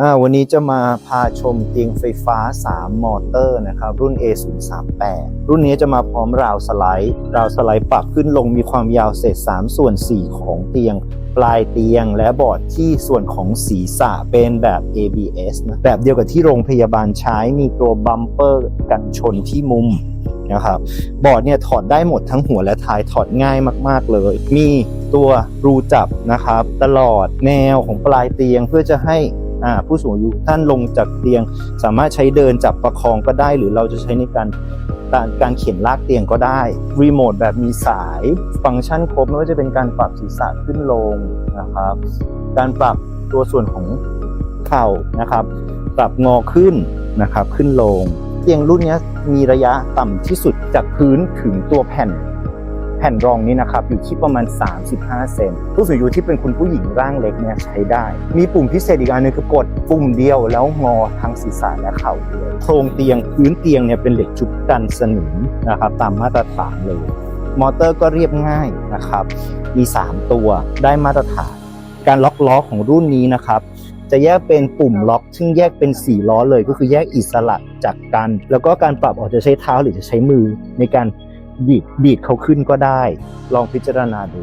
อ่าวันนี้จะมาพาชมเตียงไฟฟ้า 3 มอเตอร์นะครับ รุ่น A038 รุ่นนี้จะมาพร้อมราวสไลด์ ราวสไลด์ปรับขึ้นลงมีความยาวเศษ 3 ส่วน 4 ของเตียง ปลายเตียงและบอร์ดที่ส่วนของศีรษะเป็นแบบ ABS นะแบบเดียวกับที่โรงพยาบาลใช้มีตัวบัมเปอร์กันชนที่มุมนะครับบอร์ดเนี่ยถอดได้หมดทั้งหัวและท้ายถอดง่ายมาก ๆ เลย มีตัวรูจับนะครับ ตลอดแนวของปลายเตียงเพื่อจะให้ ผู้สูงอายุท่านลงจากเตียง สามารถใช้เดินจับประคองก็ได้ หรือเราจะใช้ในการการการเข็นลากเตียงก็ได้รีโมทแบบมีสายฟังก์ชันครบไม่ว่าจะเป็นการปรับศีรษะขึ้นลงนะครับ การปรับตัวส่วนของเข่านะครับ ปรับงอขึ้นนะครับขึ้นลง เตียงรุ่นนี้มีระยะต่ำที่สุดจากพื้นถึงตัวแผ่น แผ่นรองนี้นะครับอยู่ที่ประมาณ 35 เซนผู้สูงอายุที่เป็นคุณผู้หญิงร่างเล็กเนี่ยใช้ได้ มีปุ่มพิเศษอีกอันหนึงคือกดปุ่มเดียวแล้วงอทั้งศีรษะและเข่าด้วยโครงเตียงพื้นเตียงเนี่ยเป็นเหล็กชุบกันสนิมนะครับตามมาตรฐานเลย มอเตอร์ก็เรียบง่ายนะครับ มี 3 ตัวได้มาตรฐาน การล็อกล้อของรุ่นนี้นะครับจะแยกเป็นปุ่มล็อก ซึ่งแยกเป็น 4 ล้อเลยก็คือแยกอิสระจากกัน แล้วก็การปรับออกจะใช้เท้าหรือจะใช้มือในการ ดีดดีดเขาขึ้นก็ได้ ลองพิจารณาดู